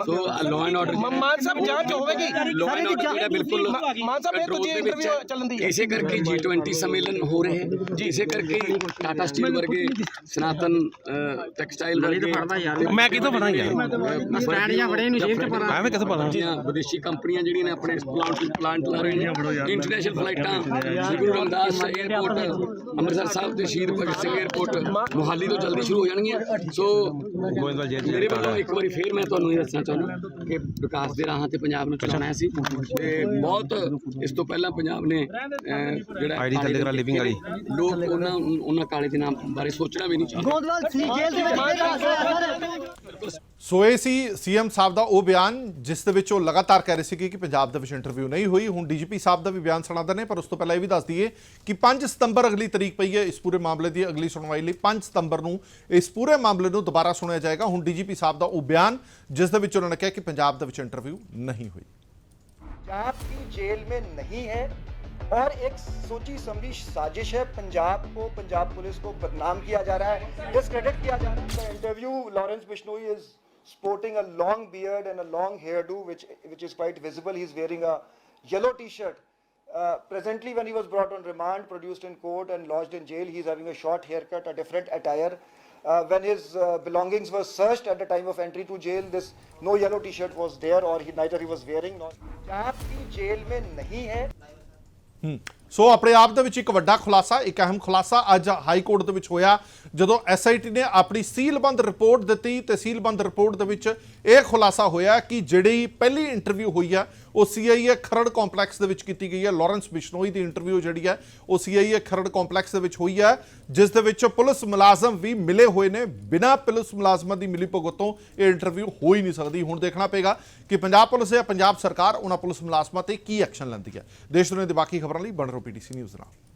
S4: so law and order
S5: Mann ਸਾਹਿਬ ਜਾਂਚ ਹੋਵੇਗੀ।
S4: ਲਾਅ ਐਂਡ ਆਰਡਰ ਜਿਹੜਾ ਬਿਲਕੁਲ
S5: ਮਾਨ ਸਾਹਿਬ ਇਹ
S4: ਵਿੱਚ
S5: ਇੰਟਰਵਿਊ ਚੱਲਣ ਦੀ ਹੈ।
S4: ਇਸੇ ਕਰਕੇ G20 ਸੰਮੇਲਨ ਹੋ ਰਹੇ ਹੈ। ਇਸੇ ਕਰਕੇ ਟਾਟਾ ਸਟੀਲ ਵਰਗੇ ਸਨਾਤਨ ਟੈਕਸਟਾਈਲ ਵਰਗੇ
S5: ਮੈਂ ਕਿੱਥੋਂ ਫੜਾਂ ਯਾਰ?
S4: ਸਟੈਂਡ ਜਾਂ ਫੜੇ। ਨੂੰ ਜੇਬ ਚ ਪਾ
S5: ਐਵੇਂ ਕਿੱਥੋਂ
S4: ਜਿਹੜੀਆਂ ਵਿਦੇਸ਼ੀ ਕੰਪਨੀਆਂ ਜਿਹੜੀਆਂ ਨੇ ਆਪਣੇ ਪਲਾਂਟ ਪਲਾਂਟ ਲਾ ਰਹੇ ਨੇ ਇੰਟਰਨੈਸ਼ਨਲ ਫਲਾਈਟਾਂ ਸ੍ਰੀ ਗੁਰੂ ਰਾਮਦਾਸ 에ਅਰਪੋਰਟ ਅੰਮ੍ਰਿਤਸਰ ਸਾਹਿਬ ਤੇ ਸ਼ਹੀਦ ਭਗਤ ਸਿੰਘ 에ਅਰਪੋਰਟ ਮੁਹਾਲੀ ਤੋਂ ਜਲਦੀ ਸ਼ੁਰੂ ਹੋ ਜਾਣਗੀਆਂ। ਸੋ ਮੇਰੇ ਵੱਲੋਂ ਇੱਕ ਵਾਰੀ ਫੇਰ ਮੈਂ ਤੁਹਾਨੂੰ ਇਹ ਦੱਸਣਾ ਚਾਹੁੰਦਾ ਕਿ ਵਿਕਾਸ ਦੇ ਰਾਹਾਂ ਤੇ ਪੰਜਾਬ ਨੂੰ ਚਲਾਉਣਾ ਸੀ ਤੇ ਬਹੁਤ ਇਸ ਤੋਂ ਪਹਿਲਾਂ ਪੰਜਾਬ ਨੇ ਜਿਹੜਾ
S5: ਆਈਡੀ ਥੱਲੇ ਕਰਾ living ਵਾਲੀ।
S4: ਲੋਕ ਉਹਨਾਂ ਉਹਨਾਂ ਕਾਲੇ ਦੇ ਨਾਮ ਬਾਰੇ ਸੋਚਣਾ ਵੀ ਨਹੀਂ ਚਾਹੁੰਦੇ।
S6: ਗੋਦਵਾਲ ਸੀ ਜੇਲ੍ਹ ਦੇ ਵਿੱਚ
S1: ਸੋ ਇਹ ਸੀ ਸੀਐਮ ਸਾਹਿਬ ਦਾ ਉਹ ਬਿਆਨ ਜਿਸ ਦੇ ਵਿੱਚ ਉਹ ਲਗਾਤਾਰ ਕਹਿ ਰਹੇ ਸੀ ਕਿ ਪੰਜਾਬ ਦੇ ਵਿੱਚ ਇੰਟਰਵਿਊ ਨਹੀਂ ਹੋਈ ਹੁਣ ਡੀਜੀਪੀ ਸਾਹਿਬ ਦਾ ਵੀ ਬਿਆਨ ਸੁਣਾਉਂਦੇ ਨੇ ਪਰ ਉਸ ਤੋਂ ਪਹਿਲਾਂ ਇਹ ਵੀ ਦੱਸ ਦਈਏ ਕਿ 5 ਸਤੰਬਰ ਅਗਲੀ ਤਰੀਕ ਪਈ ਹੈ ਇਸ ਪੂਰੇ ਮਾਮਲੇ ਦੀ ਅਗਲੀ ਸੁਣਵਾਈ ਲਈ 5 ਸਤੰਬਰ ਨੂੰ ਇਸ ਪੂਰੇ ਮਾਮਲੇ ਨੂੰ ਦੁਬਾਰਾ ਸੁਣਿਆ ਜਾਏਗਾ ਹੁਣ ਡੀਜੀਪੀ ਸਾਹਿਬ ਦਾ ਉਹ ਬਿਆਨ ਜਿਸ ਦੇ ਵਿੱਚ ਉਹਨਾਂ ਨੇ ਕਿਹਾ ਕਿ ਪੰਜਾਬ ਦੇ ਵਿੱਚ ਇੰਟਰਵਿਊ ਨਹੀਂ ਹੋਈ
S6: पंजाब की जेल में नहीं है और एक सोची समझी साजिश है पंजाब को पंजाब पुलिस को बदनाम किया जा रहा है डिसक्रेडिट किया जा रहा है The interview Lawrence Bishnoi is sporting a long beard and a long hairdo, which, which is quite visible. He's wearing a yellow t-shirt. Uh, presently, when he was brought on remand, produced in court and lodged in jail, he's having a short haircut, a different attire. Uh, when his uh, belongings were searched at the time of entry to jail, this no yellow t-shirt was there or he, neither he was wearing. Nor...
S1: Hmm. So ਆਪਣੇ ਆਪ ਦੇ ਵਿੱਚ ਇੱਕ ਵੱਡਾ ਖੁਲਾਸਾ, ਇੱਕ ਅਹਿਮ ਖੁਲਾਸਾ ਅੱਜ ਹਾਈ ਕੋਰਟ ਦੇ ਵਿੱਚ ਹੋਇਆ। ਜਦੋਂ ਐਸਆਈਟੀ ਨੇ ਆਪਣੀ ਸੀਲਬੰਦ ਰਿਪੋਰਟ ਦਿੱਤੀ ਤੇ ਸੀਲਬੰਦ ਰਿਪੋਰਟ ਦੇ ਵਿੱਚ ਇਹ ਖੁਲਾਸਾ ਹੋਇਆ ਕਿ ਜਿਹੜੀ ਪਹਿਲੀ ਇੰਟਰਵਿਊ ਹੋਈ ਆ, ਉਹ ਸੀਆਈਏ ਖਰੜ ਕੰਪਲੈਕਸ ਦੇ ਵਿੱਚ ਕੀਤੀ ਗਈ ਹੈ ਲਾਰੈਂਸ ਬਿਸ਼ਨੋਈ ਦੀ ਇੰਟਰਵਿਊ ਜਿਹੜੀ ਹੈ ਉਹ ਸੀਆਈਏ ਖਰੜ ਕੰਪਲੈਕਸ ਦੇ ਵਿੱਚ ਹੋਈ ਹੈ ਜਿਸ ਦੇ ਵਿੱਚ ਪੁਲਿਸ ਮੁਲਾਜ਼ਮ ਵੀ ਮਿਲੇ ਹੋਏ ਨੇ। ਬਿਨਾਂ ਪੁਲਿਸ ਮੁਲਾਜ਼ਮਾਂ ਦੀ ਮਿਲੀ ਭੁਗਤ ਤੋਂ ਇਹ ਇੰਟਰਵਿਊ ਹੋ ਹੀ ਨਹੀਂ ਸਕਦੀ। ਹੁਣ ਦੇਖਣਾ ਪਏਗਾ ਕਿ ਪੰਜਾਬ ਪੁਲਿਸ ਜਾਂ ਪੰਜਾਬ ਸਰਕਾਰ ਉਹਨਾਂ ਪੁਲਿਸ ਮੁਲਾਜ਼ਮਾਂ ਤੇ ਕੀ ਐਕਸ਼ਨ ਲੈਂਦੀ ਹੈ ਦੇਸ਼ ਦੁਨੀਆ ਦੇ ਬਾਕੀ ਖਬਰਾਂ ਲਈ ਬਣ ਰਹੋ ਪੀਟੀਸੀ ਨਿਊਜ਼ ਨਾਲ।